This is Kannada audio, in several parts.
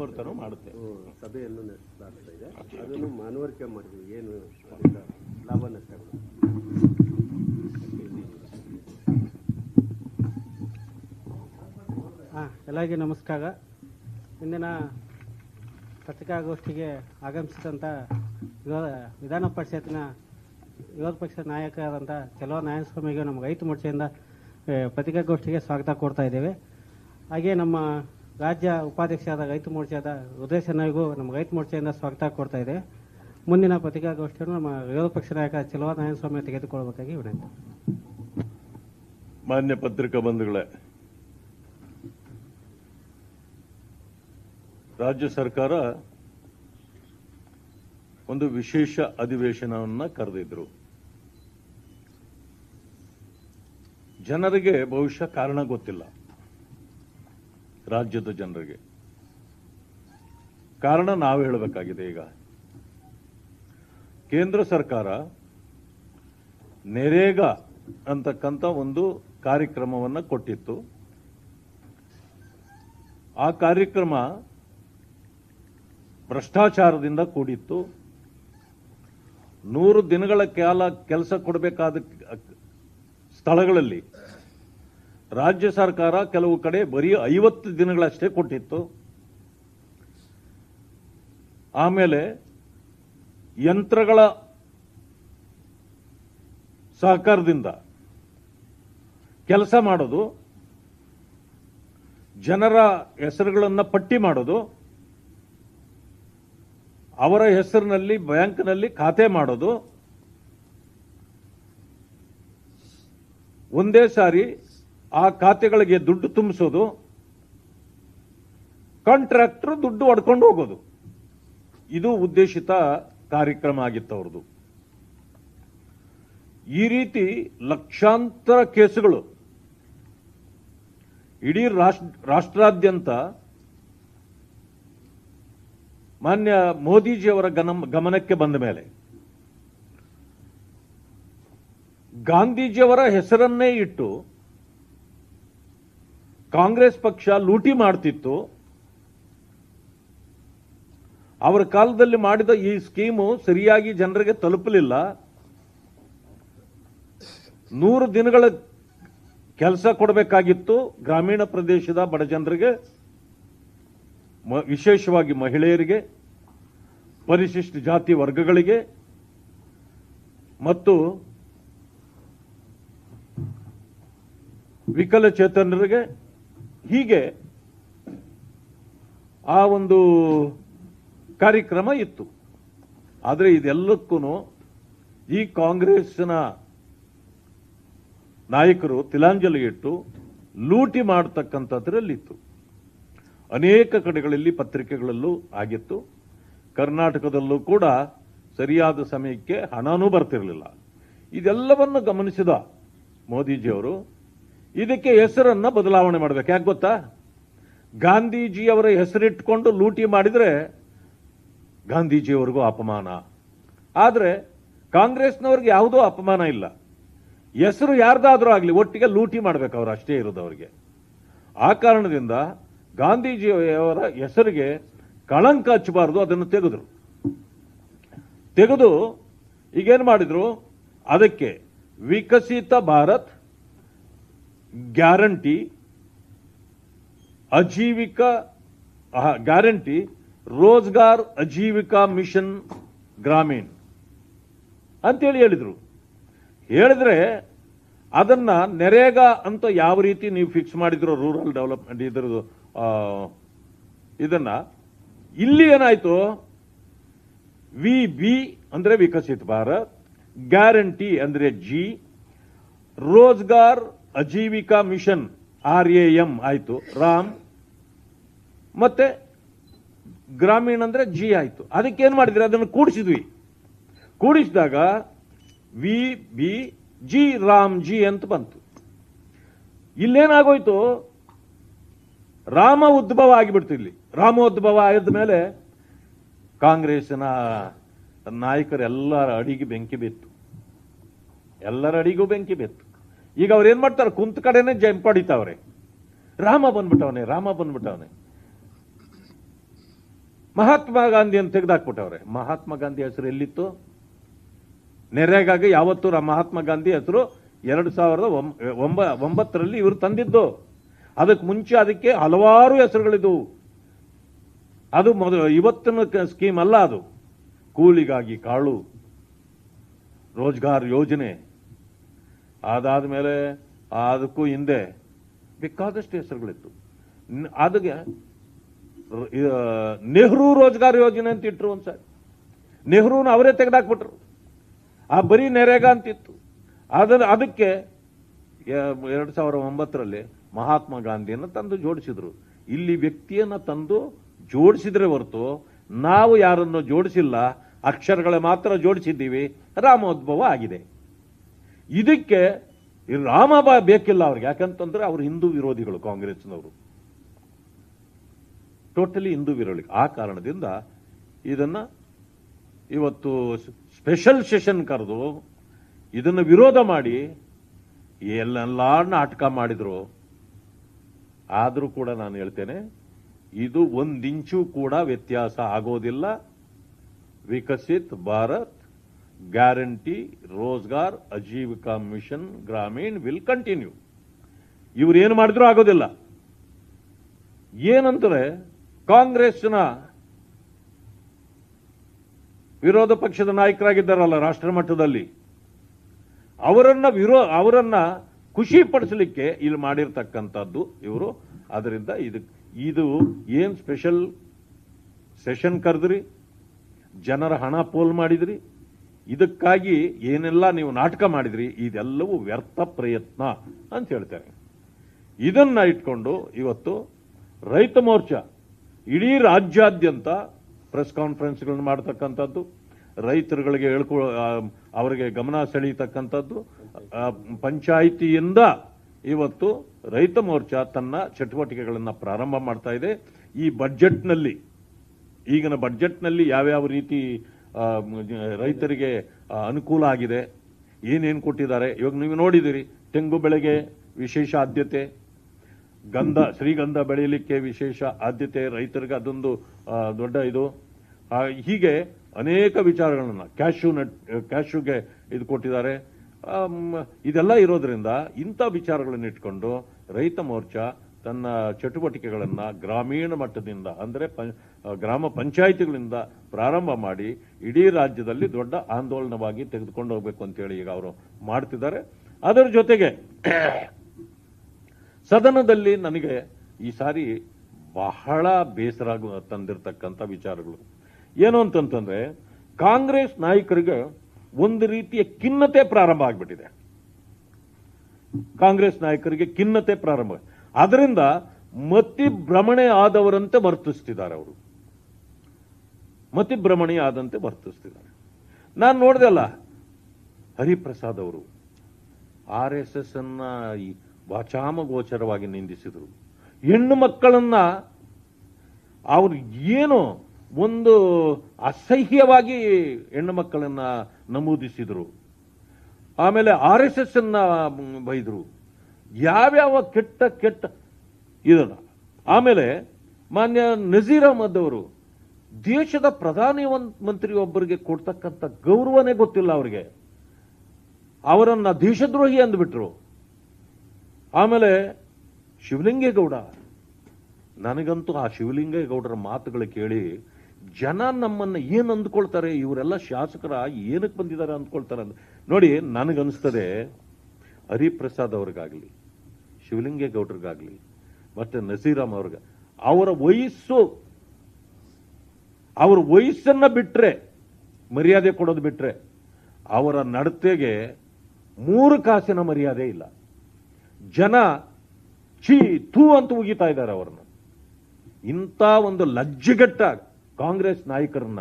ಕೋರ್ತಾನೋ ಮಾಡುತ್ತೆ. ಇದೆ. ಅದನ್ನು ಮನವರಿಕೆ ಮಾಡಿದ್ವಿ. ಏನು ಲಾಭ ನಷ್ಟಗಳು ಹಾಂ ಎಲ್ಲರಿಗೂ ನಮಸ್ಕಾರ. ಇಂದಿನ ಪತ್ರಿಕಾಗೋಷ್ಠಿಗೆ ಆಗಮಿಸಿದಂಥ ವಿರೋಧ ವಿಧಾನ ಪರಿಷತ್ತಿನ ವಿರೋಧ ಪಕ್ಷದ ನಾಯಕರಾದಂಥ ಚಲೋ ನಾರಾಯಣಸ್ವಾಮಿಗೆ ನಮ್ಮ ರೈತ ಮೋರ್ಚೆಯಿಂದ ಪತ್ರಿಕಾಗೋಷ್ಠಿಗೆ ಸ್ವಾಗತ ಕೊಡ್ತಾ ಇದ್ದೇವೆ. ಹಾಗೆ ನಮ್ಮ ರಾಜ್ಯ ಉಪಾಧ್ಯಕ್ಷರಾದ ರೈತ ಮೋರ್ಚಾದ ಉದ್ದೇಶನಗೂ ನಮ್ಮ ರೈತ ಮೋರ್ಚೆಯಿಂದ ಸ್ವಾಗತ ಕೊಡ್ತಾ ಇದೆ. ಮುಂದಿನ ಪತ್ರಿಕಾಗೋಷ್ಠಿಯನ್ನು ನಮ್ಮ ವಿರೋಧ ಪಕ್ಷ ನಾಯಕ ಚಲುವ ನಾರಾಯಣಸ್ವಾಮಿ ತೆಗೆದುಕೊಳ್ಳಬೇಕಾಗಿ ವಿನಂತಿ. ಮಾನ್ಯ ಪತ್ರಿಕಾ ಬಂಧುಗಳೇ, ರಾಜ್ಯ ಸರ್ಕಾರ ಒಂದು ವಿಶೇಷ ಅಧಿವೇಶನವನ್ನ ಕರೆದಿದ್ರು. ಜನರಿಗೆ ಬಹುಶಃ ಕಾರಣ ಗೊತ್ತಿಲ್ಲ. ರಾಜ್ಯದ ಜನರಿಗೆ. ಕಾರಣ ನಾವು ಹೇಳಬೇಕಾಗಿದೆ ಈಗ. ಕೇಂದ್ರ ಸರ್ಕಾರ ನೆರೇಗಾ ಅಂತಕ್ಕಂಥ ಒಂದು ಕಾರ್ಯಕ್ರಮವನ್ನು ಕೊಟ್ಟಿತ್ತು. ಆ ಕಾರ್ಯಕ್ರಮ ಭ್ರಷ್ಟಾಚಾರದಿಂದ ಕೂಡಿತ್ತು. ನೂರು ದಿನಗಳ ಕಾಲ ಕೆಲಸ ಕೊಡಬೇಕಾದ ಸ್ಥಳಗಳಲ್ಲಿ ರಾಜ್ಯ ಸರ್ಕಾರ ಕೆಲವು ಕಡೆ ಬರೀ ಐವತ್ತು ದಿನಗಳಷ್ಟೇ ಕೊಟ್ಟಿತ್ತು. ಆಮೇಲೆ ಯಂತ್ರಗಳ ಸಹಕಾರದಿಂದ ಕೆಲಸ ಮಾಡೋದು, ಜನರ ಹೆಸರುಗಳನ್ನು ಪಟ್ಟಿ ಮಾಡೋದು, ಅವರ ಹೆಸರಿನಲ್ಲಿ, ಬ್ಯಾಂಕ್ನಲ್ಲಿ ಖಾತೆ ಮಾಡೋದು, ಒಂದೇ ಸಾರಿ ಆ ಖಾತೆಗಳಿಗೆ ದುಡ್ಡು ತುಂಬಿಸೋದು ಕಾಂಟ್ರಾಕ್ಟರ್ ದುಡ್ಡು ಹೊಡ್ಕೊಂಡು ಹೋಗೋದು. ಇದು ಉದ್ದೇಶಿತ ಕಾರ್ಯಕ್ರಮ ಆಗಿತ್ತು ಅವ್ರದ್ದು. ಈ ರೀತಿ ಲಕ್ಷಾಂತರ ಕೇಸುಗಳು ಇಡೀ ರಾಷ್ಟ್ರಾದ್ಯಂತ ಮಾನ್ಯ ಮೋದಿಜಿಯವರ ಗಮನಕ್ಕೆ ಬಂದ ಮೇಲೆ ಗಾಂಧೀಜಿಯವರ ಹೆಸರನ್ನೇ ಇಟ್ಟು ಕಾಂಗ್ರೆಸ್ ಪಕ್ಷ ಲೂಟಿ ಮಾಡ್ತಿತ್ತು. ಅವರ ಕಾಲದಲ್ಲಿ ಮಾಡಿದ ಈ ಸ್ಕೀಮು ಸರಿಯಾಗಿ ಜನರಿಗೆ ತಲುಪಲಿಲ್ಲ. ನೂರು ದಿನಗಳ ಕೆಲಸ ಕೊಡಬೇಕಾಗಿತ್ತು ಗ್ರಾಮೀಣ ಪ್ರದೇಶದ ಬಡ ಜನರಿಗೆ ವಿಶೇಷವಾಗಿ ಮಹಿಳೆಯರಿಗೆ, ಪರಿಶಿಷ್ಟ ಜಾತಿ ವರ್ಗಗಳಿಗೆ, ಮತ್ತು ವಿಕಲಚೇತನರಿಗೆ ಹೀಗೆ ಆ ಒಂದು ಕಾರ್ಯಕ್ರಮ ಇತ್ತು. ಆದರೆ ಇದೆಲ್ಲಕ್ಕೂ ಈ ಕಾಂಗ್ರೆಸ್ನ ನಾಯಕರು ತಿಲಾಂಜಲಿ ಇಟ್ಟು ಲೂಟಿ ಮಾಡತಕ್ಕಂಥದ್ರಲ್ಲಿತ್ತು. ಅನೇಕ ಕಡೆಗಳಲ್ಲಿ ಪತ್ರಿಕೆಗಳಲ್ಲೂ ಆಗಿತ್ತು. ಕರ್ನಾಟಕದಲ್ಲೂ ಕೂಡ ಸರಿಯಾದ ಸಮಯಕ್ಕೆ ಹಣನೂ ಬರ್ತಿರಲಿಲ್ಲ. ಇದೆಲ್ಲವನ್ನು ಗಮನಿಸಿದ ಮೋದಿಜಿಯವರು ಇದಕ್ಕೆ ಹೆಸರನ್ನ ಬದಲಾವಣೆ ಮಾಡಬೇಕು. ಯಾಕೆ ಗೊತ್ತಾ? ಗಾಂಧೀಜಿಯವರ ಹೆಸರಿಟ್ಕೊಂಡು ಲೂಟಿ ಮಾಡಿದ್ರೆ ಗಾಂಧೀಜಿಯವರಿಗೂ ಅಪಮಾನ. ಆದರೆ ಕಾಂಗ್ರೆಸ್ನವ್ರಿಗೆ ಯಾವುದೋ ಅಪಮಾನ ಇಲ್ಲ. ಹೆಸರು ಯಾರ್ದಾದ್ರೂ ಆಗಲಿ ಒಟ್ಟಿಗೆ ಲೂಟಿ ಮಾಡಬೇಕು ಅವ್ರು ಅಷ್ಟೇ ಇರೋದು ಅವರಿಗೆ ಆ ಕಾರಣದಿಂದ ಗಾಂಧೀಜಿಯವರ ಹೆಸರಿಗೆ ಕಳಂಕ ಹಚ್ಚಬಾರದು, ಅದನ್ನು ತೆಗೆದ್ರು. ತೆಗೆದು ಈಗೇನು ಮಾಡಿದ್ರು? ಅದಕ್ಕೆ Viksit Bharat guarantee, Ajeevika guarantee, Rozgar Ajeevika mission Gramin ಅಂತೇಳಿ ಹೇಳಿದರು. ಹೇಳಿದ್ರೆ ಅದನ್ನ ನೆರೇಗಾ ಅಂತ ಯಾವ ರೀತಿ ನೀವು ಫಿಕ್ಸ್ ಮಾಡಿದ್ರು ರೂರಲ್ ಡೆವಲಪ್ಮೆಂಟ್ ಇದನ್ನು ಇದನ್ನ, ಇಲ್ಲಿ ಏನಾಯ್ತು? ವಿ ಬಿ ಅಂದ್ರೆ ವಿಕಸಿತ ಭಾರತ್, ಗ್ಯಾರಂಟಿ ಅಂದ್ರೆ G Rozgar Ajeevika mission, R A M ಆಯಿತು, ರಾಮ್. ಮತ್ತೆ ಗ್ರಾಮೀಣ ಅಂದ್ರೆ ಜಿ ಆಯಿತು. ಅದಕ್ಕೆ ಏನು ಮಾಡಿದ್ರೆ? ಅದನ್ನು ಕೂಡಿಸಿದ್ವಿ. ಕೂಡಿಸಿದಾಗ V, B, G, Ram, G ಅಂತ ಬಂತು. ಇಲ್ಲೇನಾಗೋಯ್ತು? ರಾಮ ಉದ್ಭವ ಆಗಿಬಿಡ್ತು ಇಲ್ಲಿ. ರಾಮ ಉದ್ಭವ ಆದ ಮೇಲೆ ಕಾಂಗ್ರೆಸ್ನ ನಾಯಕರೆಲ್ಲರ ಅಡಿಗೆ ಬೆಂಕಿ ಬಿತ್ತು. ಎಲ್ಲರ ಅಡಿಗೂ ಬೆಂಕಿ ಬಿತ್ತು. ಈಗ ಅವ್ರು ಏನು ಮಾಡ್ತಾರೆ? ಕುಂತ ಕಡೆನೆ ಜಯ ಪಡಿತಾವ್ರೆ. ರಾಮ ಬಂದ್ಬಿಟ್ಟವನೆ ರಾಮ ಬಂದ್ಬಿಟ್ಟವನೆ. ಮಹಾತ್ಮ ಗಾಂಧಿಯನ್ನು ತೆಗೆದಾಕ್ಬಿಟ್ಟವ್ರೆ. ಮಹಾತ್ಮ ಗಾಂಧಿ ಹೆಸರು ಎಲ್ಲಿತ್ತು? ನೆರೆಗಾಗಿ ಯಾವತ್ತು ಮಹಾತ್ಮ ಗಾಂಧಿ ಹೆಸರು ಎರಡು ಸಾವಿರದ ಒಂಬ ಒಂಬತ್ತರಲ್ಲಿ ಇವರು ತಂದಿದ್ದು. ಅದಕ್ಕೆ ಮುಂಚೆ ಅದಕ್ಕೆ ಹಲವಾರು ಹೆಸರುಗಳಿದ್ದವು ಅದು ಮೊದಲು ಇವತ್ತಿನ ಸ್ಕೀಮ್ ಅಲ್ಲ ಅದು. ಕೂಲಿಗಾಗಿ ಕಾಳು, ರೋಜ್ಗಾರ್ ಯೋಜನೆ. ಅದಾದ ಮೇಲೆ ಅದಕ್ಕೂ ಹಿಂದೆ ಬೇಕಾದಷ್ಟು ಹೆಸರುಗಳಿತ್ತು. ಅದಕ್ಕೆ ನೆಹರು ರೋಜ್ಗಾರ್ ಯೋಜನೆ ಅಂತ ಇಟ್ರು ಒಂದ್ಸಾರಿ ನೆಹರೂನ ಅವರೇ ತೆಗೆದಾಕ್ಬಿಟ್ರು. ಆ ಬರೀ ನೆರೆಗ ಅಂತಿತ್ತು. ಅದನ್ನ, ಅದಕ್ಕೆ ಎರಡು ಸಾವಿರ ಒಂಬತ್ತರಲ್ಲಿ ಮಹಾತ್ಮ ಗಾಂಧಿಯನ್ನು ತಂದು ಜೋಡಿಸಿದ್ರು. ಇಲ್ಲಿ ವ್ಯಕ್ತಿಯನ್ನ ತಂದು ಜೋಡಿಸಿದ್ರೆ ಹೊರತು ನಾವು ಯಾರನ್ನು ಜೋಡಿಸಿಲ್ಲ, ಅಕ್ಷರಗಳ ಮಾತ್ರ ಜೋಡಿಸಿದ್ದೀವಿ, ರಾಮೋದ್ಭವ ಆಗಿದೆ. ಇದಕ್ಕೆ ರಾಮಾಬಾ ರಾಮ ಬೇಕಿಲ್ಲ ಅವ್ರಿಗೆ. ಯಾಕಂತಂದ್ರೆ ಅವರು ಹಿಂದೂ ವಿರೋಧಿಗಳು, ಕಾಂಗ್ರೆಸ್ನವರು. ಟೋಟಲಿ ಹಿಂದೂ ವಿರೋಧಿ. ಆ ಕಾರಣದಿಂದ ಇದನ್ನ ಇವತ್ತು ಸ್ಪೆಷಲ್ ಸೆಷನ್ ಕರೆದು ಇದನ್ನು ವಿರೋಧ ಮಾಡಿ ಎಲ್ಲೆಲ್ಲ ನಾಟಕ ಮಾಡಿದ್ರು. ಆದರೂ ಕೂಡ ನಾನು ಹೇಳ್ತೇನೆ, ಇದು ಒಂದಿಂಚು ಕೂಡ ವ್ಯತ್ಯಾಸ ಆಗೋದಿಲ್ಲ. Viksit Bharat guarantee, Rozgar Ajeevika mission, Gramin will continue. ಇವ್ರು ಏನು ಮಾಡಿದ್ರು ಆಗೋದಿಲ್ಲ. ಏನಂತಾರೆ ಕಾಂಗ್ರೆಸ್ನ ವಿರೋಧ ಪಕ್ಷದ ನಾಯಕರಾಗಿದ್ದಾರಲ್ಲ ರಾಷ್ಟ್ರ ಮಟ್ಟದಲ್ಲಿ. ಅವರನ್ನ ವಿರೋ, ಅವರನ್ನ ಖುಷಿ ಪಡಿಸಲಿಕ್ಕೆ ಇಲ್ಲಿ ಮಾಡಿರ್ತಕ್ಕಂಥದ್ದು ಇವರು. ಅದರಿಂದ ಇದು ಇದು ಏನ್ ಸ್ಪೆಷಲ್ ಸೆಷನ್ ಕರೆದ್ರಿ? ಜನರ ಹಣ ಪೋಲ್ ಮಾಡಿದ್ರಿ? ಇದಕ್ಕಾಗಿ ಏನೆಲ್ಲ ನೀವು ನಾಟಕ ಮಾಡಿದ್ರಿ, ಇದೆಲ್ಲವೂ ವ್ಯರ್ಥ ಪ್ರಯತ್ನ ಅಂತ ಹೇಳ್ತಾರೆ. ಇದನ್ನ ಇಟ್ಕೊಂಡು ಇವತ್ತು ರೈತ ಮೋರ್ಚಾ, ಇಡೀ ರಾಜ್ಯಾದ್ಯಂತ ಪ್ರೆಸ್ ಕಾನ್ಫರೆನ್ಸ್ಗಳನ್ನ ಮಾಡತಕ್ಕಂಥದ್ದು, ರೈತರುಗಳಿಗೆ ಹೇಳ್ಕೊ ಅವರಿಗೆ ಗಮನ ಸೆಳೀತಕ್ಕಂಥದ್ದು ಪಂಚಾಯಿತಿಯಿಂದ ಇವತ್ತು ರೈತ ಮೋರ್ಚಾ ತನ್ನ ಚಟುವಟಿಕೆಗಳನ್ನು ಪ್ರಾರಂಭ ಮಾಡ್ತಾ ಇದೆ. ಈ ಬಡ್ಜೆಟ್ನಲ್ಲಿ ಈಗಿನ ಬಡ್ಜೆಟ್ನಲ್ಲಿ ಯಾವ್ಯಾವ ರೀತಿ ರೈತರಿಗೆ ಅನುಕೂಲ ಆಗಿದೆ. ಏನೇನು ಕೊಟ್ಟಿದ್ದಾರೆ? ಇವಾಗ ನೀವು ನೋಡಿದ್ದೀರಿ ತೆಂಗು ಬೆಳೆಗೆ ವಿಶೇಷ ಆದ್ಯತೆ, ಗಂಧ, ಶ್ರೀಗಂಧ ಬೆಳೆಯಲಿಕ್ಕೆ ವಿಶೇಷ ಆದ್ಯತೆ, ರೈತರಿಗೆ ಅದೊಂದು ದೊಡ್ಡ ಇದು. ಹೀಗೆ ಅನೇಕ ವಿಚಾರಗಳನ್ನು ಕ್ಯಾಶು ನಟ್, ಕ್ಯಾಶುಗೆ ಇದು ಕೊಟ್ಟಿದ್ದಾರೆ. ಇದೆಲ್ಲ ಇರೋದ್ರಿಂದ ಇಂಥ ವಿಚಾರಗಳನ್ನು ಇಟ್ಕೊಂಡು ರೈತ ಮೋರ್ಚಾ ತನ್ನ ಚಟುವಟಿಕೆಗಳನ್ನು ಗ್ರಾಮೀಣ ಮಟ್ಟದಿಂದ, ಅಂದ್ರೆ ಗ್ರಾಮ ಪಂಚಾಯಿತಿಗಳಿಂದ ಪ್ರಾರಂಭ ಮಾಡಿ ಇಡೀ ರಾಜ್ಯದಲ್ಲಿ ದೊಡ್ಡ ಆಂದೋಲನವಾಗಿ ತೆಗೆದುಕೊಂಡು ಹೋಗಬೇಕು ಅಂತೇಳಿ ಈಗ ಅವರು ಮಾಡ್ತಿದ್ದಾರೆ. ಅದರ ಜೊತೆಗೆ ಸದನದಲ್ಲಿ ನನಗೆ ಈ ಸಾರಿ ಬಹಳ ಬೇಸರ ತಂದಿರತಕ್ಕಂಥ ವಿಚಾರಗಳು. ಏನು ಅಂತಂತಂದ್ರೆ, ಕಾಂಗ್ರೆಸ್ ನಾಯಕರಿಗೆ ಒಂದು ರೀತಿಯ ಖಿನ್ನತೆ ಪ್ರಾರಂಭ ಆಗ್ಬಿಟ್ಟಿದೆ. ಕಾಂಗ್ರೆಸ್ ನಾಯಕರಿಗೆ ಖಿನ್ನತೆ ಪ್ರಾರಂಭ. ಅದರಿಂದ ಮತಿ ಭ್ರಮಣೆ ಆದವರಂತೆ ವರ್ತಿಸ್ತಿದ್ದಾರೆ ಅವರು. ಮತಿ ಭ್ರಮಣೆ ಆದಂತೆ ವರ್ತಿಸ್ತಿದ್ದಾರೆ. ನಾನು ಅಲ್ಲ, ಹರಿಪ್ರಸಾದ್ ಅವರು ಆರ್ ಎಸ್ ಎಸ್ ಅನ್ನ ಈ ವಾಚಾಮಗೋಚರವಾಗಿ ನಿಂದಿಸಿದರು. ಹೆಣ್ಣು ಮಕ್ಕಳನ್ನ ಅವ್ರು ಏನು ಒಂದು ಅಸಹ್ಯವಾಗಿ ಹೆಣ್ಣು ಮಕ್ಕಳನ್ನ ನಮೂದಿಸಿದರು. ಆಮೇಲೆ ಆರ್ ಎಸ್ ಎಸ್ ಅನ್ನ ಬೈದರು. ಯಾವ್ಯಾವ ಕೆಟ್ಟ ಕೆಟ್ಟ ಇದನ್ನು? ಆಮೇಲೆ ಮಾನ್ಯ ನಜೀರ್ ಅಹಮದ್ ಅವರು ದೇಶದ ಪ್ರಧಾನಿ ಮಂತ್ರಿ ಒಬ್ಬರಿಗೆ ಕೊಡ್ತಕ್ಕಂಥ ಗೌರವನೇ ಗೊತ್ತಿಲ್ಲ ಅವರಿಗೆ. ಅವರನ್ನ ದೇಶದ್ರೋಹಿ ಅಂದ್ಬಿಟ್ರು. ಆಮೇಲೆ ಶಿವಲಿಂಗೇಗೌಡ, ನನಗಂತೂ ಆ ಶಿವಲಿಂಗೇಗೌಡರ ಮಾತುಗಳು ಕೇಳಿ ಜನ ನಮ್ಮನ್ನ ಏನು ಅಂದ್ಕೊಳ್ತಾರೆ, ಇವರೆಲ್ಲ ಶಾಸಕರ ಏನಕ್ಕೆ ಬಂದಿದ್ದಾರೆ ಅಂದ್ಕೊಳ್ತಾರೆ ಅಂತ ನೋಡಿ ನನಗನ್ನಿಸ್ತದೆ ಹರಿಪ್ರಸಾದ್ ಅವ್ರಿಗಾಗ್ಲಿ. ಶಿವಲಿಂಗೇಗೌಡರಿಗಾಗ್ಲಿ ಮತ್ತೆ ನಸೀರಾಮ್ ಅವ್ರಿಗೆ, ಅವರ ವಯಸ್ಸು, ಅವರ ವಯಸ್ಸನ್ನ ಬಿಟ್ರೆ, ಮರ್ಯಾದೆ ಕೊಡೋದು ಬಿಟ್ರೆ, ಅವರ ನಡತೆಗೆ ಮೂರು ಕಾಸಿನ ಮರ್ಯಾದೆ ಇಲ್ಲ. ಜನ ಛೀ ತೂ ಅಂತ ಉಗಿತಾ ಇದ್ದಾರೆ ಅವರನ್ನ. ಇಂಥ ಒಂದು ಲಜ್ಜೆಗಟ್ಟ ಕಾಂಗ್ರೆಸ್ ನಾಯಕರನ್ನ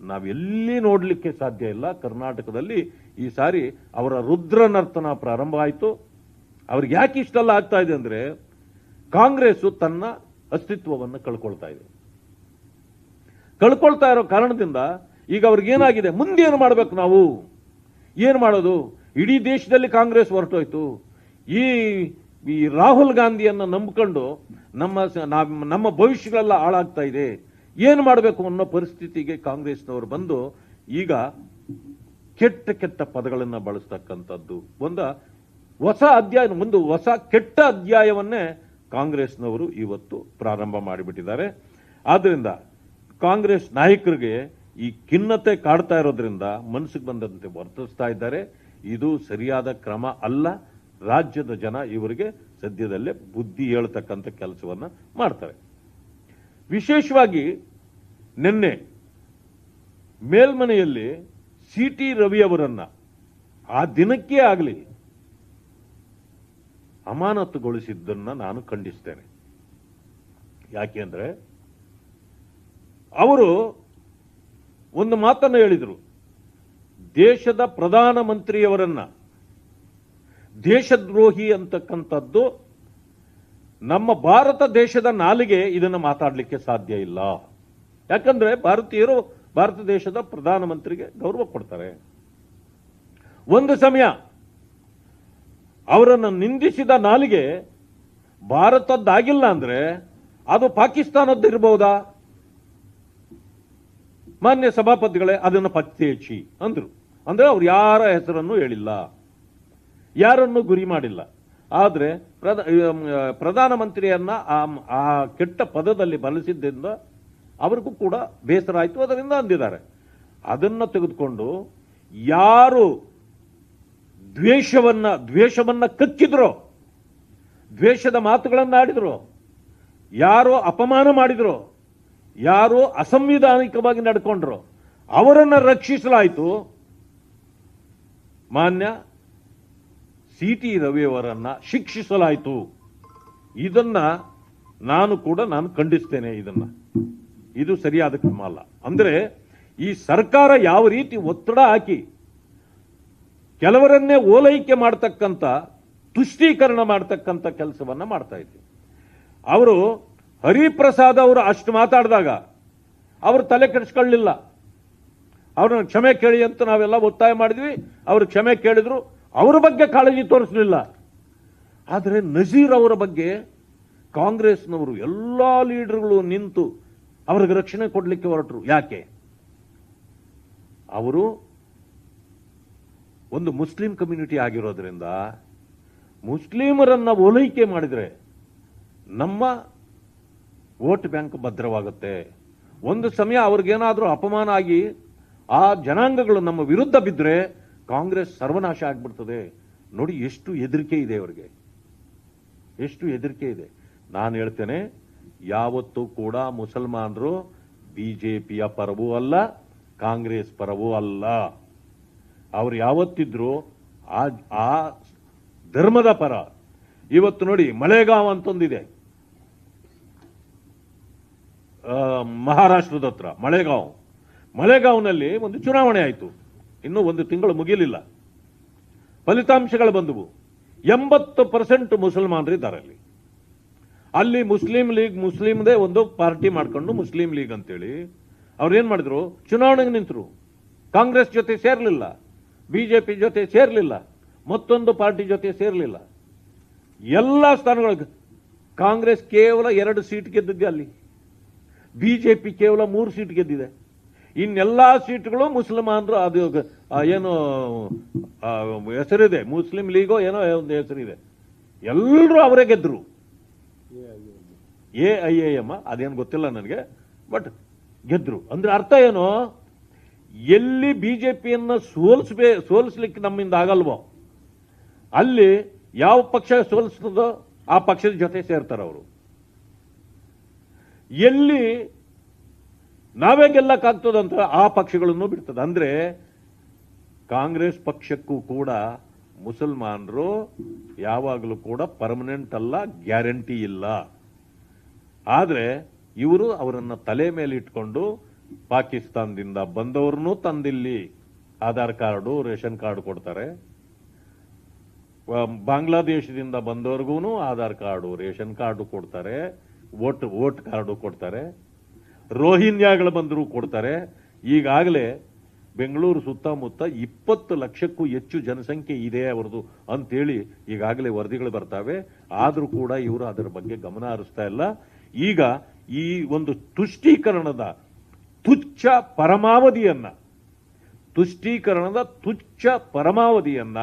ನಾವೆಲ್ಲಿ ನೋಡಲಿಕ್ಕೆ ಸಾಧ್ಯ ಇಲ್ಲ. ಕರ್ನಾಟಕದಲ್ಲಿ ಈ ಸಾರಿ ಅವರ ರುದ್ರ ನರ್ತನ ಪ್ರಾರಂಭ ಆಯಿತು. ಅವ್ರಿಗೆ ಯಾಕೆ ಇಷ್ಟೆಲ್ಲ ಆಗ್ತಾ ಇದೆ ಅಂದ್ರೆ ಕಾಂಗ್ರೆಸ್ ತನ್ನ ಅಸ್ತಿತ್ವವನ್ನು ಕಳ್ಕೊಳ್ತಾ ಇದೆ. ಕಳ್ಕೊಳ್ತಾ ಇರೋ ಕಾರಣದಿಂದ ಈಗ ಅವ್ರಿಗೆ ಏನಾಗಿದೆ? ಮುಂದೆ ಏನು ಮಾಡಬೇಕು ನಾವು? ಏನು ಮಾಡೋದು? ಇಡೀ ದೇಶದಲ್ಲಿ ಕಾಂಗ್ರೆಸ್ ಹೊರಟೋಯ್ತು. ಈ ಈ ರಾಹುಲ್ ಗಾಂಧಿಯನ್ನ ನಂಬಿಕೊಂಡು ನಮ್ಮ ನಮ್ಮ ಭವಿಷ್ಯಗಳೆಲ್ಲ ಹಾಳಾಗ್ತಾ ಇದೆ. ಏನು ಮಾಡಬೇಕು ಅನ್ನೋ ಪರಿಸ್ಥಿತಿಗೆ ಕಾಂಗ್ರೆಸ್ನವರು ಬಂದು ಈಗ ಕೆಟ್ಟ ಕೆಟ್ಟ ಪದಗಳನ್ನ ಬಳಸ್ತಕ್ಕಂಥದ್ದು. ಒಂದು ಹೊಸ ಅಧ್ಯಾಯ ಒಂದು ಹೊಸ ಕೆಟ್ಟ ಅಧ್ಯಾಯವನ್ನೇ ಕಾಂಗ್ರೆಸ್ನವರು ಇವತ್ತು ಪ್ರಾರಂಭ ಮಾಡಿಬಿಟ್ಟಿದ್ದಾರೆ. ಆದ್ದರಿಂದ ಕಾಂಗ್ರೆಸ್ ನಾಯಕರಿಗೆ ಈ ಖಿನ್ನತೆ ಕಾಡ್ತಾ ಇರೋದ್ರಿಂದ ಮನಸ್ಸಿಗೆ ಬಂದಂತೆ ವರ್ತಿಸ್ತಾ ಇದ್ದಾರೆ. ಇದು ಸರಿಯಾದ ಕ್ರಮ ಅಲ್ಲ. ರಾಜ್ಯದ ಜನ ಇವರಿಗೆ ಸದ್ಯದಲ್ಲೇ ಬುದ್ಧಿ ಹೇಳ್ತಕ್ಕಂಥ ಕೆಲಸವನ್ನ ಮಾಡ್ತಾರೆ. ವಿಶೇಷವಾಗಿ ನಿನ್ನೆ ಮೇಲ್ಮನೆಯಲ್ಲಿ ಸಿ ಟಿ ರವಿ ಅವರನ್ನ, ಆ ದಿನಕ್ಕೆ ಆಗಲಿ ಅಮಾನತುಗೊಳಿಸಿದ್ದನ್ನ ನಾನು ಖಂಡಿಸ್ತೇನೆ. ಯಾಕೆಂದ್ರೆ ಅವರು ಒಂದು ಮಾತನ್ನು ಹೇಳಿದರು. ದೇಶದ ಪ್ರಧಾನಮಂತ್ರಿಯವರನ್ನ ದೇಶದ್ರೋಹಿ ಅಂತಕ್ಕಂಥದ್ದು ನಮ್ಮ ಭಾರತ ದೇಶದ ನಾಲಿಗೆ ಇದನ್ನು ಮಾತಾಡಲಿಕ್ಕೆ ಸಾಧ್ಯ ಇಲ್ಲ. ಯಾಕಂದ್ರೆ ಭಾರತೀಯರು ಭಾರತ ದೇಶದ ಪ್ರಧಾನಮಂತ್ರಿಗೆ ಗೌರವ ಕೊಡ್ತಾರೆ. ಒಂದು ಸಮಯ ಅವರನ್ನು ನಿಂದಿಸಿದ ನಾಲಿಗೆ ಭಾರತದ್ದಾಗಿಲ್ಲ ಅಂದ್ರೆ ಅದು ಪಾಕಿಸ್ತಾನದ್ದಿರಬಹುದಾ ಮಾನ್ಯ ಸಭಾಪತಿಗಳೇ, ಅದನ್ನು ಪತ್ತೇಚಿ ಅಂದರು. ಅಂದ್ರು ಅವ್ರು ಯಾರ ಹೆಸರನ್ನು ಹೇಳಿಲ್ಲ. ಯಾರನ್ನು ಗುರಿ ಮಾಡಿಲ್ಲ. ಆದರೆ ಪ್ರಧ- ಪ್ರಧಾನಮಂತ್ರಿಯನ್ನ ಆ ಕೆಟ್ಟ ಪದದಲ್ಲಿ ಬಳಸಿದ್ದರಿಂದ ಅವ್ರಿಗೂ ಕೂಡ ಬೇಸರ ಆಯಿತು, ಅದರಿಂದ ಅಂದಿದ್ದಾರೆ. ಅದನ್ನು ತೆಗೆದುಕೊಂಡು ಯಾರು ದ್ವೇಷವನ್ನ ದ್ವೇಷವನ್ನ ಕಕ್ಕಿದ್ರು. ದ್ವೇಷದ ಮಾತುಗಳನ್ನು ಆಡಿದ್ರು ಯಾರು ಅಪಮಾನ ಮಾಡಿದ್ರು. ಯಾರು ಅಸಂವಿಧಾನಿಕವಾಗಿ ನಡ್ಕೊಂಡ್ರು. ಅವರನ್ನು ರಕ್ಷಿಸಲಾಯಿತು. ಮಾನ್ಯ ಸಿ ಟಿ ರವಿಯವರನ್ನ ಶಿಕ್ಷಿಸಲಾಯಿತು. ಇದನ್ನ ನಾನು ಕೂಡ ನಾನು ಖಂಡಿಸ್ತೇನೆ ಇದನ್ನ. ಇದು ಸರಿಯಾದ ಕ್ರಮ ಅಲ್ಲ. ಅಂದ್ರೆ ಈ ಸರ್ಕಾರ ಯಾವ ರೀತಿ ಒತ್ತಡ ಹಾಕಿ ಕೆಲವರನ್ನೇ ಓಲೈಕೆ ಮಾಡ್ತಕ್ಕಂಥ, ತುಷ್ಟೀಕರಣ ಮಾಡ್ತಕ್ಕಂಥ ಕೆಲಸವನ್ನ ಮಾಡ್ತಾ ಇದ್ವಿ. ಅವರು ಹರಿಪ್ರಸಾದ್ ಅವರು ಅಷ್ಟು ಮಾತಾಡಿದಾಗ ಅವರು ತಲೆ ಕೆಡಿಸ್ಕೊಳ್ಳಿಲ್ಲ. ಅವ್ರನ್ನ ಕ್ಷಮೆ ಕೇಳಿ ಅಂತ ನಾವೆಲ್ಲ ಒತ್ತಾಯ ಮಾಡಿದ್ವಿ. ಅವರು ಕ್ಷಮೆ ಕೇಳಿದ್ರು. ಅವರ ಬಗ್ಗೆ ಕಾಳಜಿ ತೋರಿಸಲಿಲ್ಲ. ಆದರೆ ನಜೀರ್ ಅವರ ಬಗ್ಗೆ ಕಾಂಗ್ರೆಸ್ನವರು ಎಲ್ಲ ಲೀಡರ್ಗಳು ನಿಂತು ಅವ್ರಿಗೆ ರಕ್ಷಣೆ ಕೊಡಲಿಕ್ಕೆ ಹೊರಟರು. ಯಾಕೆ? ಅವರು ಒಂದು ಮುಸ್ಲಿಂ ಕಮ್ಯುನಿಟಿ ಆಗಿರೋದ್ರಿಂದ ಮುಸ್ಲಿಮರನ್ನು ಓಲೈಕೆ ಮಾಡಿದರೆ ನಮ್ಮ ವೋಟ್ ಬ್ಯಾಂಕ್ ಭದ್ರವಾಗುತ್ತೆ. ಒಂದು ಸಮಯ ಅವ್ರಿಗೇನಾದರೂ ಅಪಮಾನ ಆಗಿ ಆ ಜನಾಂಗಗಳು ನಮ್ಮ ವಿರುದ್ಧ ಬಿದ್ದರೆ ಕಾಂಗ್ರೆಸ್ ಸರ್ವನಾಶ ಆಗ್ಬಿಡ್ತದೆ. ನೋಡಿ ಎಷ್ಟು ಹೆದರಿಕೆ ಇದೆ ಅವರಿಗೆ. ಎಷ್ಟು ಹೆದರಿಕೆ ಇದೆ. ನಾನು ಹೇಳ್ತೇನೆ, ಯಾವತ್ತೂ ಕೂಡ ಮುಸಲ್ಮಾನರು ಬಿಜೆಪಿಯ ಪರವೂ ಅಲ್ಲ, ಕಾಂಗ್ರೆಸ್ ಪರವೂ ಅಲ್ಲ. ಅವ್ರು ಯಾವತ್ತಿದ್ರು ಆ ಆ ಧರ್ಮದ ಪರ. ಇವತ್ತು ನೋಡಿ, ಮಳೆಗಾಂವ್ ಅಂತೊಂದಿದೆ. ಮಹಾರಾಷ್ಟ್ರದ ಹತ್ರ, ಮಳೆಗಾಂವ್. ಮಳೆಗಾಂವ್ನಲ್ಲಿ ಒಂದು ಚುನಾವಣೆ ಆಯಿತು. ಇನ್ನೂ ಒಂದು ತಿಂಗಳು ಮುಗಿಲಿಲ್ಲ ಫಲಿತಾಂಶಗಳು ಬಂದವು. ಎಂಬತ್ತು ಪರ್ಸೆಂಟ್ ಮುಸಲ್ಮಾನರು ಇದ್ದಾರೆ ಅಲ್ಲಿ. ಅಲ್ಲಿ ಮುಸ್ಲಿಂ ಲೀಗ್, ಮುಸ್ಲಿಮ್ದೇ ಒಂದು ಪಾರ್ಟಿ ಮಾಡ್ಕೊಂಡು ಮುಸ್ಲಿಂ ಲೀಗ್ ಅಂತೇಳಿ. ಅವ್ರೇನ್ ಮಾಡಿದ್ರು? ಚುನಾವಣೆಗೆ ನಿಂತರು. ಕಾಂಗ್ರೆಸ್ ಜೊತೆ ಸೇರ್ಲಿಲ್ಲ. ಬಿಜೆಪಿ ಜೊತೆ ಸೇರಲಿಲ್ಲ, ಮತ್ತೊಂದು ಪಾರ್ಟಿ ಜೊತೆ ಸೇರಲಿಲ್ಲ. ಎಲ್ಲ ಸ್ಥಾನಗಳು, ಕಾಂಗ್ರೆಸ್ ಕೇವಲ ಎರಡು ಸೀಟ್ ಗೆದ್ದಿದೆ ಅಲ್ಲಿ. ಬಿಜೆಪಿ ಕೇವಲ ಮೂರು ಸೀಟ್ ಗೆದ್ದಿದೆ. ಇನ್ನೆಲ್ಲ ಸೀಟ್ಗಳು ಮುಸಲ್ಮಾನರು ಅದು ಏನು ಹೆಸರಿದೆ, ಮುಸ್ಲಿಂ ಲೀಗೋ ಏನೋ ಒಂದು ಹೆಸರಿದೆ. ಎಲ್ಲರೂ ಅವರೇ ಗೆದ್ದರು ಎ ಐ ಎ ಎಂ, ಅದೇನು ಗೊತ್ತಿಲ್ಲ ನನಗೆ, ಬಟ್ ಗೆದ್ದರು ಅಂದ್ರೆ ಅರ್ಥ ಏನು? ಎಲ್ಲಿ ಬಿಜೆಪಿಯನ್ನ ಸೋಲಿಸ್ಬೇ, ಸೋಲಿಸ್ಲಿಕ್ಕೆ ನಮ್ಮಿಂದ ಆಗಲ್ವೋ, ಅಲ್ಲಿ ಯಾವ ಪಕ್ಷ ಸೋಲಿಸ್ತದೋ ಆ ಪಕ್ಷದ ಜೊತೆ ಸೇರ್ತಾರೆ ಅವರು. ಎಲ್ಲಿ ನಾವೇ ಗೆಲ್ಲಕ್ಕಾಗ್ತದಂತ ಆ ಪಕ್ಷಗಳನ್ನು ಬಿಡ್ತದೆ. ಅಂದ್ರೆ ಕಾಂಗ್ರೆಸ್ ಪಕ್ಷಕ್ಕೂ ಕೂಡ ಮುಸಲ್ಮಾನರು ಯಾವಾಗಲೂ ಕೂಡ ಪರ್ಮನೆಂಟ್ ಅಲ್ಲ ಗ್ಯಾರಂಟಿ ಇಲ್ಲ. ಆದ್ರೆ ಇವರು ಅವರನ್ನು ತಲೆ ಮೇಲೆ ಇಟ್ಕೊಂಡು ಪಾಕಿಸ್ತಾನದಿಂದ ಬಂದವ್ರನ್ನೂ ತಂದಿಲ್ಲಿ ಆಧಾರ್ ಕಾರ್ಡು, ರೇಷನ್ ಕಾರ್ಡ್ ಕೊಡ್ತಾರೆ. ಬಾಂಗ್ಲಾದೇಶದಿಂದ ಬಂದವ್ರಿಗೂ ಆಧಾರ್ ಕಾರ್ಡು, ರೇಷನ್ ಕಾರ್ಡು ಕೊಡ್ತಾರೆ. ವೋಟ್ ವೋಟ್ ಕಾರ್ಡು ಕೊಡ್ತಾರೆ. ರೋಹಿಂಗ್ಯಾಗಳು ಬಂದರೂ ಕೊಡ್ತಾರೆ. ಈಗಾಗಲೇ ಬೆಂಗಳೂರು ಸುತ್ತಮುತ್ತ ಇಪ್ಪತ್ತು ಲಕ್ಷಕ್ಕೂ ಹೆಚ್ಚು ಜನಸಂಖ್ಯೆ ಇದೆ ಅವರದು ಅಂತೇಳಿ ಈಗಾಗಲೇ ವರದಿಗಳು ಬರ್ತಾವೆ. ಆದರೂ ಕೂಡ ಇವರು ಅದರ ಬಗ್ಗೆ ಗಮನ ಹರಿಸ್ತಾ ಇಲ್ಲ. ಈಗ ಈ ಒಂದು ತುಷ್ಟೀಕರಣದ ತುಚ್ಛ ಪರಮಾವಧಿಯನ್ನ, ತುಷ್ಟೀಕರಣದ ತುಚ್ಛ ಪರಮಾವಧಿಯನ್ನ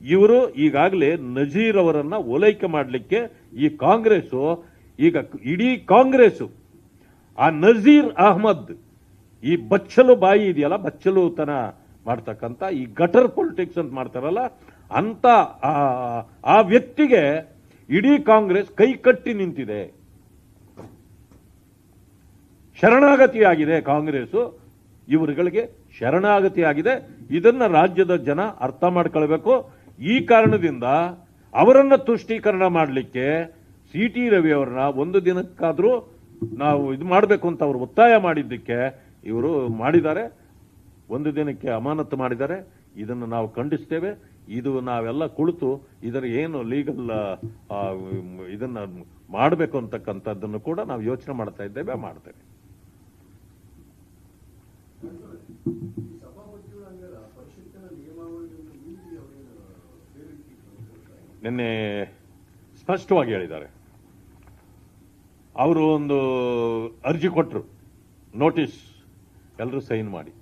ಇವರು ಈಗಾಗಲೇ ನಜೀರ್ ಅವರನ್ನ ಓಲೈಕೆ ಮಾಡಲಿಕ್ಕೆ ಈ ಕಾಂಗ್ರೆಸ್ ಈಗ ಇಡೀ ಕಾಂಗ್ರೆಸ್ ಆ ನಜೀರ್ ಅಹಮದ್ ಈ ಬಚ್ಚಲು ಬಾಯಿ ಇದೆಯಲ್ಲ, ಬಚ್ಚಲುತನ ಮಾಡ್ತಕ್ಕಂಥ ಈ ಗಟರ್ ಪೊಲಿಟಿಕ್ಸ್ ಅಂತ ಮಾಡ್ತಾರಲ್ಲ, ಅಂತ ಆ- ವ್ಯಕ್ತಿಗೆ ಇಡೀ ಕಾಂಗ್ರೆಸ್ ಕೈ ಕಟ್ಟಿ ನಿಂತಿದೆ. ಶರಣಾಗತಿಯಾಗಿದೆ ಕಾಂಗ್ರೆಸ್ ಇವರುಗಳಿಗೆ ಶರಣಾಗತಿಯಾಗಿದೆ. ಇದನ್ನ ರಾಜ್ಯದ ಜನ ಅರ್ಥ ಮಾಡ್ಕೊಳ್ಬೇಕು. ಈ ಕಾರಣದಿಂದ ಅವರನ್ನ ತುಷ್ಟೀಕರಣ ಮಾಡಲಿಕ್ಕೆ ಸಿ ಟಿ ರವಿ ಅವರನ್ನ ಒಂದು ದಿನಕ್ಕಾದ್ರೂ ನಾವು ಇದು ಮಾಡಬೇಕು ಅಂತ ಅವರು ಒತ್ತಾಯ ಮಾಡಿದ್ದಕ್ಕೆ ಇವರು ಮಾಡಿದ್ದಾರೆ. ಒಂದು ದಿನಕ್ಕೆ ಅಮಾನತು ಮಾಡಿದ್ದಾರೆ. ಇದನ್ನು ನಾವು ಖಂಡಿಸ್ತೇವೆ. ಇದು ನಾವೆಲ್ಲ ಕುಳಿತು ಇದರ ಏನು ಲೀಗಲ್ ಇದನ್ನ ಮಾಡಬೇಕು ಅಂತಕ್ಕಂಥದ್ದನ್ನು ಕೂಡ ನಾವು ಯೋಚನೆ ಮಾಡ್ತಾ ಇದ್ದೇವೆ, ಮಾಡ್ತೇವೆ. ನಿನ್ನೆ ಸ್ಪಷ್ಟವಾಗಿ ಹೇಳಿದ್ದಾರೆ. ಅವರು ಒಂದು ಅರ್ಜಿ ಕೊಟ್ಟರು ನೋಟಿಸ್ ಎಲ್ಲರೂ ಸೈನ್ ಮಾಡಿ.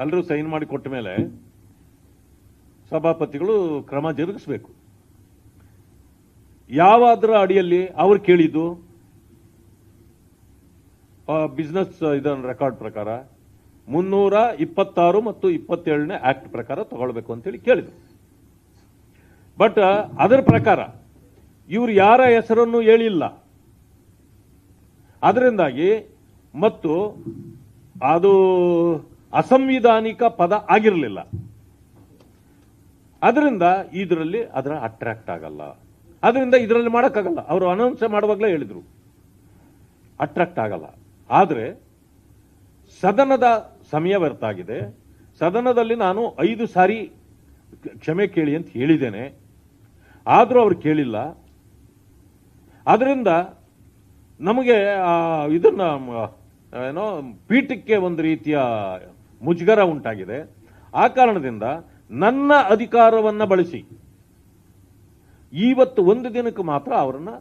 ಎಲ್ಲರೂ ಸೈನ್ ಮಾಡಿ ಕೊಟ್ಟ ಮೇಲೆ ಸಭಾಪತಿಗಳು ಕ್ರಮ ಜರುಗಿಸಬೇಕು. ಯಾವಾದ್ರ ಅಡಿಯಲ್ಲಿ ಅವ್ರು ಕೇಳಿದ್ದು ಬಿಸ್ನೆಸ್ ಇದನ್ನು ರೆಕಾರ್ಡ್ ಪ್ರಕಾರ ಮುನ್ನೂರ ಇಪ್ಪತ್ತಾರು ಮತ್ತು ಇಪ್ಪತ್ತೇಳನೇ ಆಕ್ಟ್ ಪ್ರಕಾರ ತಗೊಳ್ಬೇಕು ಅಂತೇಳಿ ಕೇಳಿದರು. ಬಟ್ ಅದರ ಪ್ರಕಾರ ಇವರು ಯಾರ ಹೆಸರನ್ನು ಹೇಳಿಲ್ಲ. ಅದರಿಂದಾಗಿ ಮತ್ತು ಅದು ಅಸಂವಿಧಾನಿಕ ಪದ ಆಗಿರಲಿಲ್ಲ. ಅದರಿಂದ ಇದರಲ್ಲಿ ಅದರ ಅಟ್ರಾಕ್ಟ್ ಆಗಲ್ಲ. ಅದರಿಂದ ಇದರಲ್ಲಿ ಮಾಡೋಕ್ಕಾಗಲ್ಲ. ಅವರು ಅನೌನ್ಸ್ ಮಾಡುವಾಗಲೇ ಹೇಳಿದರು. ಅಟ್ರಾಕ್ಟ್ ಆಗಲ್ಲ. ಆದರೆ ಸದನದ ಸಮಯ ವ್ಯರ್ಥ ಆಗಿದೆ ಸದನದಲ್ಲಿ ನಾನು ಐದು ಸಾರಿ ಕ್ಷಮೆ ಕೇಳಿ ಅಂತ ಹೇಳಿದ್ದೇನೆ. ಆದರೂ ಅವರು ಕೇಳಿಲ್ಲ. ಅದರಿಂದ ನಮಗೆ ಇದನ್ನ, ಏನೋ ಪೀಠಕ್ಕೆ ಒಂದು ರೀತಿಯ ಮುಜುಗರ ಉಂಟಾಗಿದೆ. ಆ ಕಾರಣದಿಂದ ನನ್ನ ಅಧಿಕಾರವನ್ನ ಬಳಸಿ. ಇವತ್ತು ಒಂದು ದಿನಕ್ಕೆ ಮಾತ್ರ ಅವರನ್ನು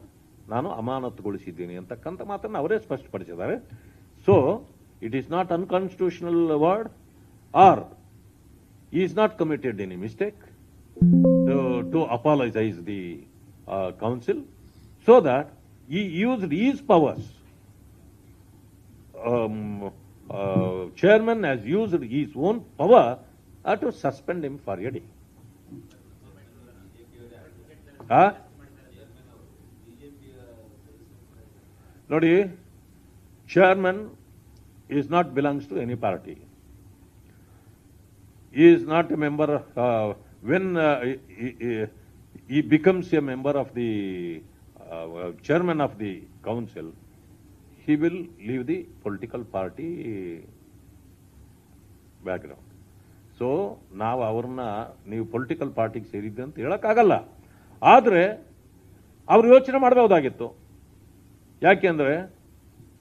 ನಾನು ಅಮಾನತುಗೊಳಿಸಿದ್ದೀನಿ ಅಂತಕ್ಕಂಥ ಮಾತನ್ನು ಅವರೇ ಸ್ಪಷ್ಟಪಡಿಸಿದ್ದಾರೆ. So It is not unconstitutional word are is not committed any mistake to apologize the uh, council so that he used his powers. Um, uh, chairman has used his own power uh, to suspend him for a day. Huh? ನೋಡಿ chairman Is not belongs to any party. He is not a member, uh, when uh, he, he- he becomes a member of the, uh, chairman of the council, he will leave the political party background so ನಾವು ಅವ್ರನ್ನ ನೀವು ಪೊಲಿಟಿಕಲ್ ಪಾರ್ಟಿಗೆ ಸೇರಿದ್ದೆ ಅಂತ ಹೇಳಕ್ಕಾಗಲ್ಲ ಆದರೆ ಅವ್ರು ಯೋಚನೆ ಮಾಡಬಹುದಾಗಿತ್ತು ಯಾಕೆಂದ್ರೆ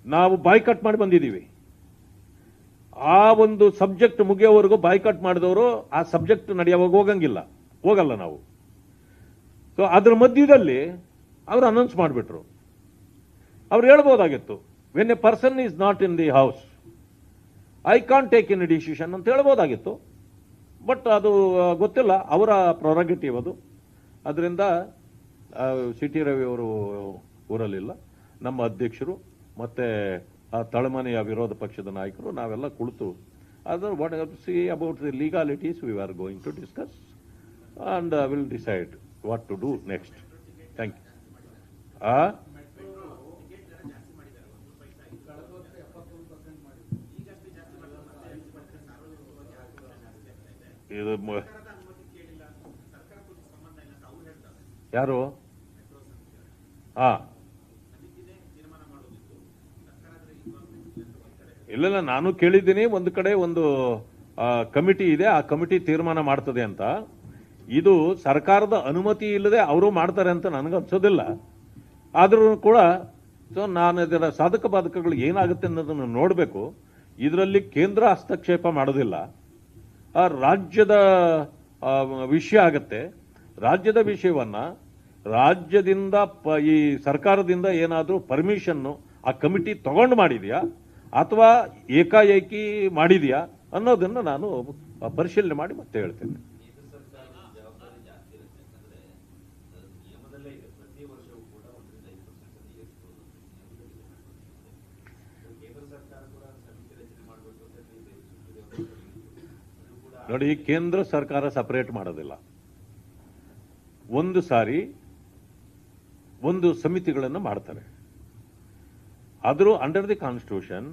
ನಾವು ಬಾಯ್ಕಟ್ ಮಾಡಿ ಬಂದಿದ್ದೀವಿ ಆ ಒಂದು ಸಬ್ಜೆಕ್ಟ್ ಮುಗಿಯೋವರೆಗೂ ಬಾಯ್ಕಾಟ್ ಮಾಡಿದವರು ಆ ಸಬ್ಜೆಕ್ಟ್ ನಡೆಯುವಾಗ ಹೋಗಂಗಿಲ್ಲ. ಹೋಗಲ್ಲ ನಾವು. ಸೊ ಅದ್ರ ಮಧ್ಯದಲ್ಲಿ ಅವರು ಅನೌನ್ಸ್ ಮಾಡಿಬಿಟ್ರು. ಅವ್ರು ಹೇಳ್ಬೋದಾಗಿತ್ತು when a person is not in the house I can't take in decision ಅಂತ ಹೇಳ್ಬೋದಾಗಿತ್ತು. ಬಟ್ ಅದು ಗೊತ್ತಿಲ್ಲ, ಅವರ ಪ್ರೊರಗೇಟಿವ್ ಅದು. ಅದರಿಂದ ಸಿ ಟಿ ರವಿ ಅವರು ಊರಲ್ಲಿಲ್ಲ. ನಮ್ಮ ಅಧ್ಯಕ್ಷರು, ಮತ್ತೆ ಆ ತಳಮನೆಯ ವಿರೋಧ ಪಕ್ಷದ ನಾಯಕರು ನಾವೆಲ್ಲ ಕುಳಿತು ಅದರ what see about the legalities we are going to discuss and will decide what to do next thank you ಆ? ಇದು ಯಾರು? ಹಾ ಇಲ್ಲ ನಾನು ಕೇಳಿದ್ದೀನಿ, ಒಂದು ಕಡೆ ಒಂದು ಕಮಿಟಿ ಇದೆ, ಆ ಕಮಿಟಿ ತೀರ್ಮಾನ ಮಾಡ್ತದೆ ಅಂತ. ಇದು ಸರ್ಕಾರದ ಅನುಮತಿ ಇಲ್ಲದೆ ಅವರು ಮಾಡ್ತಾರೆ ಅಂತ ನನಗನ್ಸೋದಿಲ್ಲ ಆದರೂ ಕೂಡ, ಸೊ, ನಾನು ಇದರ ಸಾಧಕ ಬಾಧಕಗಳು ಏನಾಗುತ್ತೆ ಅನ್ನೋದನ್ನು ನೋಡಬೇಕು. ಇದರಲ್ಲಿ ಕೇಂದ್ರ ಹಸ್ತಕ್ಷೇಪ ಮಾಡೋದಿಲ್ಲ. ಆ, ರಾಜ್ಯದ ವಿಷಯ ಆಗತ್ತೆ. ರಾಜ್ಯದ ವಿಷಯವನ್ನು, ರಾಜ್ಯದಿಂದ ಈ ಸರ್ಕಾರದಿಂದ ಏನಾದರೂ ಪರ್ಮಿಷನ್ನು ಆ ಕಮಿಟಿ ತಗೊಂಡು ಮಾಡಿದ್ಯಾ? ಅಥವಾ ಏಕಾಏಕಿ ಮಾಡಿದೆಯಾ ಅನ್ನೋದನ್ನ ನಾನು ಪರಿಶೀಲನೆ ಮಾಡಿ ಮತ್ತೆ ಹೇಳ್ತೇನೆ. ನೋಡಿ, ಕೇಂದ್ರ ಸರ್ಕಾರ ಸಪರೇಟ್ ಮಾಡೋದಿಲ್ಲ. ಒಂದು ಸಾರಿ ಒಂದು ಸಮಿತಿಗಳನ್ನು ಮಾಡ್ತಾರೆ. ಆದರೂ under the constitution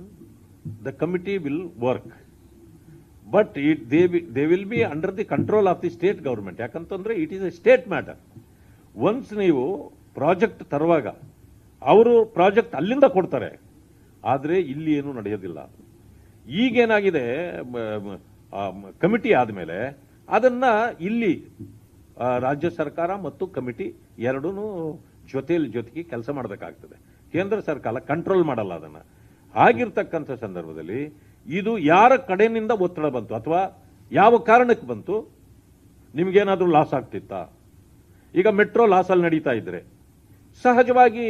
the committee will work but it they they will be under the control of the state government ಯಾಕಂತಂದ್ರೆ it is a state matter once ನೀವು ಪ್ರಾಜೆಕ್ಟ್ ತರುವಾಗ, ಅವರು ಪ್ರಾಜೆಕ್ಟ್ ಅಲ್ಲಿಂದ ಕೊಡ್ತಾರೆ. ಆದರೆ ಇಲ್ಲಿ ಏನು ನಡೆಯೋದಿಲ್ಲ. ಈಗೇನಾಗಿದೆ ಕಮಿಟಿ ಆದಮೇಲೆ ಅದನ್ನು ಇಲ್ಲಿ ರಾಜ್ಯ ಸರ್ಕಾರ ಮತ್ತು ಕಮಿಟಿ ಎರಡೂ ಜೊತೆಯಲ್ಲಿ ಜೊತೆಗೆ ಕೆಲಸ ಮಾಡಬೇಕಾಗ್ತದೆ. ಕೇಂದ್ರ ಸರ್ಕಾರ ಕಂಟ್ರೋಲ್ ಮಾಡಲ್ಲ ಅದನ್ನ. ಆಗಿರ್ತಕ್ಕಂಥ ಸಂದರ್ಭದಲ್ಲಿ ಇದು ಯಾರ ಕಡೆಯಿಂದ ಒತ್ತಡ ಬಂತು? ಅಥವಾ ಯಾವ ಕಾರಣಕ್ಕೆ ಬಂತು? ನಿಮಗೇನಾದರೂ ಲಾಸ್ ಆಗ್ತಿತ್ತಾ? ಈಗ ಮೆಟ್ರೋ ಲಾಸಲ್ಲಿ ನಡೀತಾ ಇದ್ರೆ ಸಹಜವಾಗಿ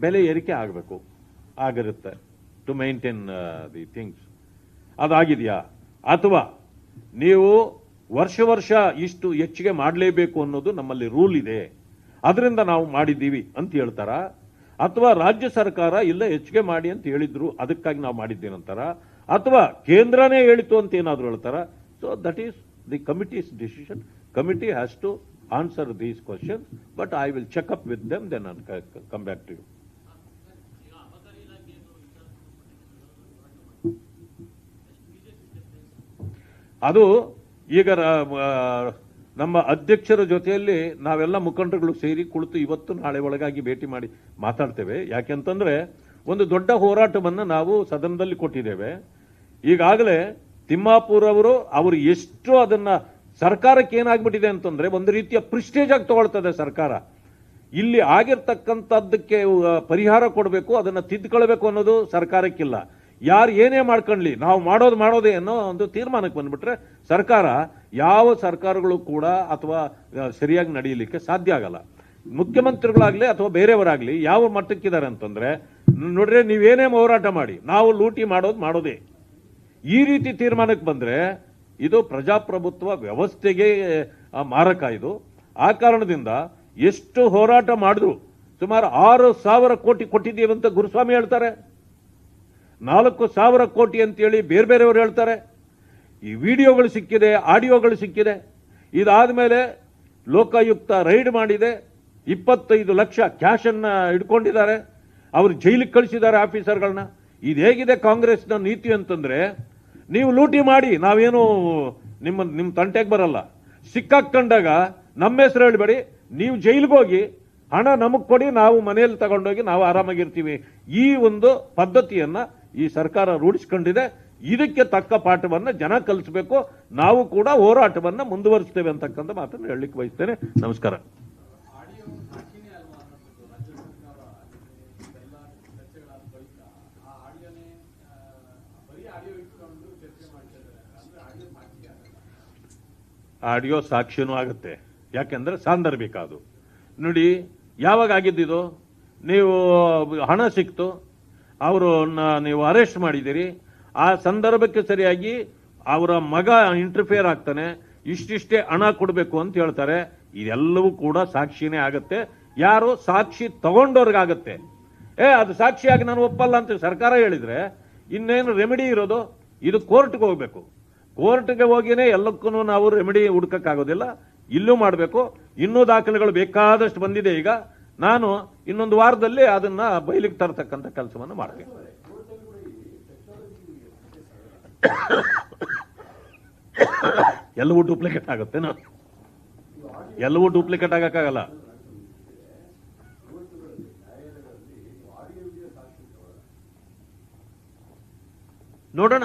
ಬೆಲೆ ಏರಿಕೆ ಆಗಬೇಕು. ಆಗಿರುತ್ತೆ ಟು ಮೈಂಟೈನ್ ದಿ ಥಿಂಗ್ಸ್ ಅದಾಗಿದೆಯಾ? ಅಥವಾ ನೀವು ವರ್ಷ ವರ್ಷ ಇಷ್ಟು ಹೆಚ್ಚಿಗೆ ಮಾಡಲೇಬೇಕು ಅನ್ನೋದು ನಮ್ಮಲ್ಲಿ ರೂಲ್ ಇದೆ. ಅದರಿಂದ ನಾವು ಮಾಡಿದ್ದೀವಿ ಅಂತ ಹೇಳ್ತಾರ? ಅಥವಾ ರಾಜ್ಯ ಸರ್ಕಾರ ಇಲ್ಲ ಹೆಚ್ಚಿಗೆ ಮಾಡಿ ಅಂತ ಹೇಳಿದ್ರು, ಅದಕ್ಕಾಗಿ ನಾವು ಮಾಡಿದ್ದೇನಂತಾರ ಅಥವಾ ಕೇಂದ್ರನೇ ಹೇಳಿತು ಅಂತ ಏನಾದರೂ ಹೇಳ್ತಾರ? So that is the committee's decision committee has to answer these question but I will check up with them then come back to you ಅದು ಈಗ ನಮ್ಮ ಅಧ್ಯಕ್ಷರ ಜೊತೆಯಲ್ಲಿ ನಾವೆಲ್ಲ ಮುಖಂಡರುಗಳು ಸೇರಿ ಕುಳಿತು ಇವತ್ತು ನಾಳೆ ಒಳಗಾಗಿ ಭೇಟಿ ಮಾಡಿ ಮಾತಾಡ್ತೇವೆ. ಯಾಕೆಂತಂದ್ರೆ ಒಂದು ದೊಡ್ಡ ಹೋರಾಟವನ್ನು ನಾವು ಸದನದಲ್ಲಿ ಕೊಟ್ಟಿದ್ದೇವೆ. ಈಗಾಗಲೇ ತಿಮ್ಮಾಪುರ್ ಅವರು ಅವರು ಎಷ್ಟು ಅದನ್ನ ಸರ್ಕಾರಕ್ಕೆ ಏನಾಗ್ಬಿಟ್ಟಿದೆ ಅಂತಂದ್ರೆ ಒಂದು ರೀತಿಯ ಪ್ರಿಸ್ಟೇಜ್ ಆಗಿ ತಗೊಳ್ತದೆ ಸರ್ಕಾರ. ಇಲ್ಲಿ ಆಗಿರ್ತಕ್ಕಂಥದ್ದಕ್ಕೆ ಪರಿಹಾರ ಕೊಡಬೇಕು, ಅದನ್ನ ತಿದ್ದುಕೊಳ್ಬೇಕು ಅನ್ನೋದು ಸರ್ಕಾರಕ್ಕಿಲ್ಲ. ಯಾರು ಏನೇ ಮಾಡ್ಕೊಳ್ಳಿ ನಾವು ಮಾಡೋದು ಮಾಡೋದೇ ಅನ್ನೋ ಒಂದು ತೀರ್ಮಾನಕ್ಕೆ ಬಂದ್ಬಿಟ್ರೆ ಸರ್ಕಾರ ಯಾವ ಸರ್ಕಾರಗಳು ಕೂಡ ಅಥವಾ ಸರಿಯಾಗಿ ನಡೆಯಲಿಕ್ಕೆ ಸಾಧ್ಯ ಆಗಲ್ಲ. ಮುಖ್ಯಮಂತ್ರಿಗಳಾಗಲಿ ಅಥವಾ ಬೇರೆಯವರಾಗಲಿ ಯಾವ ಮಟ್ಟಕ್ಕಿದ್ದಾರೆ ಅಂತಂದ್ರೆ ನೋಡ್ರೆ, ನೀವೇನೇ ಹೋರಾಟ ಮಾಡಿ, ನಾವು ಲೂಟಿ ಮಾಡೋದು ಮಾಡೋದೇ. ಈ ರೀತಿ ತೀರ್ಮಾನಕ್ಕೆ ಬಂದರೆ, ಇದು ಪ್ರಜಾಪ್ರಭುತ್ವ ವ್ಯವಸ್ಥೆಗೆ ಮಾರಕ ಇದು. ಆ ಕಾರಣದಿಂದ ಎಷ್ಟು ಹೋರಾಟ ಮಾಡಿದ್ರು, ಸುಮಾರು ಆರು ಸಾವಿರ ಕೋಟಿ ಕೊಟ್ಟಿದ್ದೀವಿ ಅಂತ ಗುರುಸ್ವಾಮಿ ಹೇಳ್ತಾರೆ. ನಾಲ್ಕು ಸಾವಿರ ಕೋಟಿ ಅಂತೇಳಿ ಬೇರೆ ಬೇರೆಯವರು ಹೇಳ್ತಾರೆ. ಈ ವಿಡಿಯೋಗಳು ಸಿಕ್ಕಿದೆ, ಆಡಿಯೋಗಳು ಸಿಕ್ಕಿದೆ. ಇದಾದ ಮೇಲೆ ಲೋಕಾಯುಕ್ತ ರೈಡ್ ಮಾಡಿದೆ. ಇಪ್ಪತ್ತೈದು ಲಕ್ಷ ಕ್ಯಾಶ್ ಅನ್ನ ಇಟ್ಕೊಂಡಿದ್ದಾರೆ ಅವರು ಜೈಲಿಗೆ ಕಳಿಸಿದ್ದಾರೆ ಆಫೀಸರ್ಗಳನ್ನ ಇದು ಹೇಗಿದೆ ಕಾಂಗ್ರೆಸ್ನ ನೀತಿ ಅಂತಂದ್ರೆ, ನೀವು ಲೂಟಿ ಮಾಡಿ, ನಾವೇನು ನಿಮ್ಮ ನಿಮ್ಮ ತಂಟೆಗೆ ಬರಲ್ಲ. ಸಿಕ್ಕಾಕ್ಕಂಡಾಗ ನಮ್ಮ ಹೆಸರು ಹೇಳ್ಬೇಡಿ, ನೀವು ಜೈಲಿಗೆ ಹೋಗಿ, ಹಣ ನಮಗೆ ಕೊಡಿ, ನಾವು ಮನೆಯಲ್ಲಿ ತಗೊಂಡೋಗಿ ನಾವು ಆರಾಮಾಗಿರ್ತೀವಿ. ಈ ಒಂದು ಪದ್ಧತಿಯನ್ನ ಈ ಸರ್ಕಾರ ರೂಢಿಸ್ಕೊಂಡಿದೆ. ಇದಕ್ಕೆ ತಕ್ಕ ಪಾಠವನ್ನು ಜನ ಕಲಿಸಬೇಕು, ನಾವು ಕೂಡ ಹೋರಾಟವನ್ನು ಮುಂದುವರಿಸ್ತೇವೆ ಅಂತಕ್ಕಂಥ ಮಾತನ್ನು ಹೇಳಲಿಕ್ಕೆ ಬಯಸ್ತೇನೆ. ನಮಸ್ಕಾರ. ಆಡಿಯೋ ಸಾಕ್ಷಿನೂ ಆಗುತ್ತೆ. ಯಾಕೆಂದ್ರೆ ಸಾಂದರ್ಭಿಕ ಅದು. ನೋಡಿ, ಯಾವಾಗ ಆಗಿದ್ದಿದು? ನೀವು ಹಣ ಸಿಕ್ತು, ಅವರು ನೀವು ಅರೆಸ್ಟ್ ಮಾಡಿದಿರಿ ಆ ಸಂದರ್ಭಕ್ಕೆ ಸರಿಯಾಗಿ ಅವರ ಮಗ ಇಂಟರ್ಫಿಯರ್ ಆಗ್ತಾನೆ, ಇಷ್ಟಿಷ್ಟೇ ಹಣ ಕೊಡಬೇಕು ಅಂತ ಹೇಳ್ತಾರೆ. ಇದೆಲ್ಲವೂ ಕೂಡ ಸಾಕ್ಷಿನೇ ಆಗತ್ತೆ. ಯಾರು ಸಾಕ್ಷಿ ತಗೊಂಡವ್ರಿಗಾಗತ್ತೆ. ಏ, ಅದು ಸಾಕ್ಷಿಯಾಗಿ ನಾನು ಒಪ್ಪಲ್ಲ ಅಂತ ಸರ್ಕಾರ ಹೇಳಿದ್ರೆ ಇನ್ನೇನು ರೆಮಿಡಿ ಇರೋದು? ಇದು ಕೋರ್ಟ್ಗೆ ಹೋಗ್ಬೇಕು. ಕೋರ್ಟ್ಗೆ ಹೋಗಿನೇ ಎಲ್ಲಕ್ಕೂ ನಾವು ರೆಮಿಡಿ ಹುಡ್ಕಕ್ಕಾಗೋದಿಲ್ಲ. ಇಲ್ಲೂ ಮಾಡಬೇಕು. ಇನ್ನೂ ದಾಖಲೆಗಳು ಬೇಕಾದಷ್ಟು ಬಂದಿದೆ ಈಗ. ನಾನು ಇನ್ನೊಂದು ವಾರದಲ್ಲಿ ಅದನ್ನ ಬಯಲಿಗೆ ತರತಕ್ಕಂಥ ಕೆಲಸವನ್ನು ಮಾಡ್ತೀನಿ. ಎಲ್ಲವೂ ಡೂಪ್ಲಿಕೇಟ್ ಆಗುತ್ತೆ ನಾನು ಎಲ್ಲವೂ ಡೂಪ್ಲಿಕೇಟ್ ಆಗಕ್ಕಾಗಲ್ಲ. ನೋಡೋಣ.